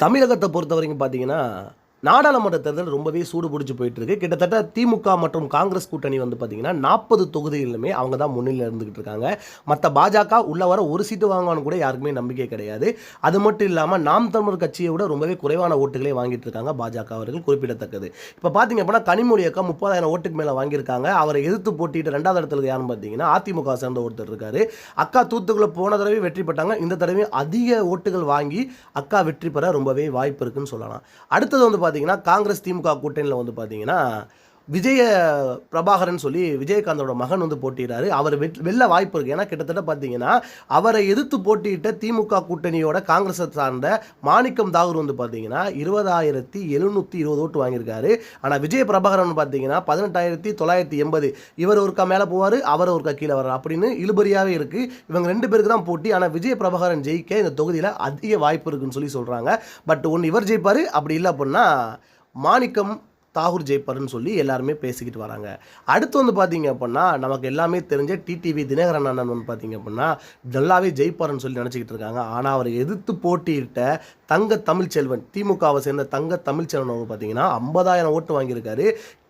தமிழகத்தை பொறுத்த வரைக்கும் பார்த்தீங்கன்னா நாடாளுமன்ற தேர்தல் ரொம்பவே சூடு பிடிச்சி போயிட்டு இருக்கு கிட்டத்தட்ட திமுக மற்றும் காங்கிரஸ் கூட்டணி வந்து பார்த்தீங்கன்னா நாற்பது தொகுதிகளிலுமே அவங்க தான் முன்னிலையில் இருந்துகிட்டு இருக்காங்க. மற்ற பாஜக உள்ள வர ஒரு சீட்டு வாங்குவான்னு கூட யாருக்குமே நம்பிக்கை கிடையாது. அது மட்டும் இல்லாமல் நாம் தமிழர் கட்சியை விட ரொம்பவே குறைவான ஓட்டுகளே வாங்கிட்டு இருக்காங்க பாஜக அவர்கள் குறிப்பிடத்தக்கது. இப்போ பார்த்தீங்க அப்படின்னா கனிமொழி அக்கா முப்பதாயிரம் ஓட்டுக்கு மேலே வாங்கியிருக்காங்க. அவரை எதிர்த்து போட்டிட்டு ரெண்டாவது இடத்துல யாருன்னு பார்த்தீங்கன்னா அதிமுக சேர்ந்த ஒருத்தர் இருக்காரு. அக்கா தூத்துக்குள்ள போன தடவை வெற்றி பெற்றாங்க. இந்த தடவை அதிக ஓட்டுகள் வாங்கி அக்கா வெற்றி பெற ரொம்பவே வாய்ப்பு இருக்குன்னு சொல்லலாம். அடுத்தது வந்து பார்த்தீங்கன்னா காங்கிரஸ் திமுக கூட்டணியில் வந்து பார்த்தீங்கன்னா விஜய பிரபாகரன் சொல்லி விஜயகாந்தோட மகன் வந்து போட்டிடுறாரு அவர் வெட் வாய்ப்பு இருக்குது ஏன்னா கிட்டத்தட்ட பார்த்தீங்கன்னா அவரை எதிர்த்து போட்டியிட்ட திமுக கூட்டணியோட காங்கிரஸை சார்ந்த மாணிக்கம் தாகூர் வந்து பார்த்தீங்கன்னா இருபதாயிரத்தி எழுநூற்றி இருபது ஓட்டு வாங்கியிருக்காரு. ஆனால் விஜய பிரபாகரன் பார்த்தீங்கன்னா பதினெட்டாயிரத்தி தொள்ளாயிரத்தி எண்பது. இவர் ஒருக்கா மேலே போவார் அவர் ஒருக்கா கீழே வர்றார். அப்படின்னு இழுபறியாகவே இருக்குது இவங்க ரெண்டு பேருக்கு தான் போட்டி. ஆனால் விஜய பிரபாகரன் ஜெயிக்க இந்த தொகுதியில் அதிக வாய்ப்பு இருக்குன்னு சொல்லி சொல்கிறாங்க பட் ஒன்று இவர் ஜெயிப்பார். அப்படி இல்லை அப்படின்னா மாணிக்கம் தாகூர் ஜெயிப்பார்னு சொல்லி எல்லாருமே பேசிக்கிட்டு வராங்க. அடுத்து வந்து பார்த்தீங்க அப்படின்னா நமக்கு எல்லாமே தெரிஞ்ச டிடிவி தினகரன் அண்ணன் வந்து பார்த்தீங்க அப்படின்னா நல்லாவே ஜெயிப்பார்னு சொல்லி நினச்சிக்கிட்டு இருக்காங்க. ஆனால் அவரை எதிர்த்து போட்டியிட்ட தங்க தமிழ்ச்செல்வன் திமுகவை சேர்ந்த தங்க தமிழ்ச்செல்வன் வந்து பார்த்தீங்கன்னா ஐம்பதாயிரம் ஓட்டு வாங்கியிருக்காரு.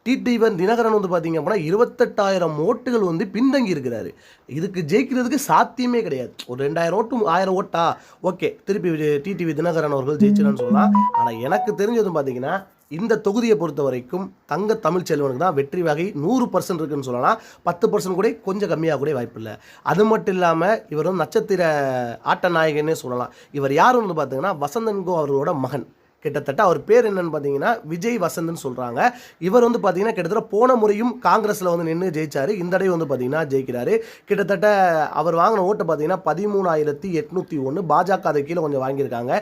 டிடிவன் தினகரன் வந்து பார்த்தீங்க அப்படின்னா இருபத்தெட்டாயிரம் ஓட்டுகள் வந்து பின்தங்கி இருக்கிறாரு. இதுக்கு ஜெயிக்கிறதுக்கு சாத்தியமே கிடையாது. ஒரு ரெண்டாயிரம் ஓட்டு ஆயிரம் ஓட்டா? ஓகே திருப்பி டிடிவி தினகரன் அவர்கள் ஜெயிச்சிடன்னு சொல்லலாம். ஆனால் எனக்கு தெரிஞ்சதும் பார்த்தீங்கன்னா இந்த தொகுதியை பொறுத்த வரைக்கும் தங்க தமிழ்ச்செல்வனுக்கு தான் வெற்றி வகை நூறு பர்சன்ட் இருக்குன்னு சொல்லலாம். பத்து பர்சன்ட் கூட கொஞ்சம் கம்மியாக கூட வாய்ப்பு இல்லை. அது மட்டும் இல்லாமல் இவர் வந்து நட்சத்திர ஆட்ட நாயகன்னே சொல்லலாம். இவர் யார் வந்து பார்த்தீங்கன்னா வசந்தன்கோ அவர்களோட மகன். கிட்டத்தட்ட அவர் பேர் என்னன்னு பார்த்தீங்கன்னா விஜய் வசந்த்னு சொல்கிறாங்க இவர் வந்து பார்த்தீங்கன்னா கிட்டத்தட்ட போன முறையும் காங்கிரஸில் வந்து நின்று ஜெயிச்சார். இந்த தடவை வந்து பார்த்தீங்கன்னா ஜெயிக்கிறாரு. கிட்டத்தட்ட அவர் வாங்கின ஓட்டை பார்த்தீங்கன்னா பதிமூணாயிரத்தி எட்நூற்றி ஒன்று பாஜக அதை கீழே கொஞ்சம் வாங்கியிருக்காங்க.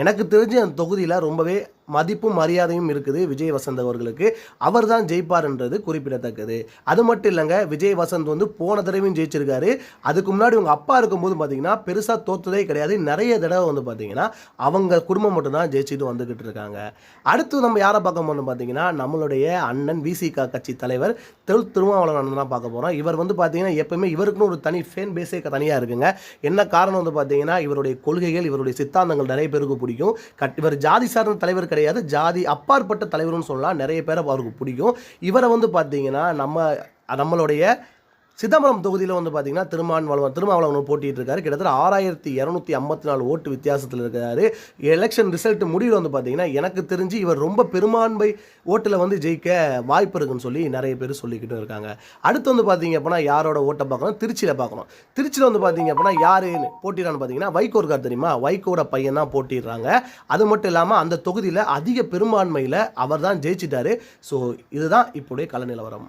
எனக்கு தெரிஞ்ச அந்த தொகுதியில் ரொம்பவே மதிப்பும் மரியாதையும் இருக்குது விஜய் வசந்த் அவர்களுக்கு. அவர் தான் ஜெயிப்பார்ன்றது குறிப்பிடத்தக்கது. அது மட்டும் இல்லைங்க விஜய் வசந்த் வந்து போன தடவையும் ஜெயிச்சிருக்காரு. அதுக்கு முன்னாடி உங்கள் அப்பா இருக்கும்போது பார்த்தீங்கன்னா பெருசாக தோத்ததே கிடையாது. நிறைய தடவை வந்து பார்த்தீங்கன்னா அவங்க குடும்பம் மட்டும்தான் ஜெயிச்சுட்டு வந்துக்கிட்டு இருக்காங்க. அடுத்து நம்ம யாரை பார்க்க போறோம்னு பார்த்தீங்கன்னா நம்மளுடைய அண்ணன் விசிகா கட்சி தலைவர் திரு திருமாவளவன் தான் பார்க்க போகிறோம் இவர் வந்து பார்த்தீங்கன்னா எப்பவுமே இவருக்குன்னு ஒரு தனி ஃபேன் பேஸே தனியாக இருக்குங்க. என்ன காரணம் வந்து பார்த்தீங்கன்னா இவருடைய கொள்கைகள் இவருடைய சித்தாந்தங்கள் நிறைய பேருக்கு பிடிக்கும். கட் இவர் ஜாதி சார்ந்த தலைவர் கிடையாது. ஜாதி அப்பாற்பட்ட தலைவர்னு சொல்லலாம். நிறைய பேரை அவருக்கு பிடிக்கும். இவரை வந்து பார்த்தீங்கன்னா நம்ம நம்மளுடைய சிதம்பரம் தொகுதியில் வந்து பார்த்தீங்கன்னா திருமாவளவன் திருமாவளவன் போட்டிட்டு இருக்காரு கிட்டத்தட்ட ஆறாயிரத்தி இரநூத்தி ஐம்பத்தி நாலு ஓட்டு வித்தியாசத்தில் இருக்காரு. எலெக்ஷன் ரிசல்ட் முடிவில் வந்து பார்த்தீங்கன்னா எனக்கு தெரிஞ்சு இவர் ரொம்ப பெரும்பான்மை ஓட்டில் வந்து ஜெயிக்க வாய்ப்பு இருக்குன்னு சொல்லி நிறைய பேர் சொல்லிக்கிட்டு இருக்காங்க. அடுத்து வந்து பார்த்தீங்க அப்படின்னா யாரோட ஓட்டை பார்க்கணும்? திருச்சியில் பார்க்கணும். திருச்சியில் வந்து பார்த்தீங்க அப்படின்னா யார் போட்டிடுறான்னு பார்த்தீங்கன்னா வைகோ இருக்கார் தெரியுமா? வைகோட பையன் தான் போட்டிடுறாங்க அது மட்டும் இல்லாமல் அந்த தொகுதியில் அதிக பெரும்பான்மையில் அவர் தான் ஜெயிச்சிட்டாரு. ஸோ இதுதான் இப்போடைய கள நிலவரம்.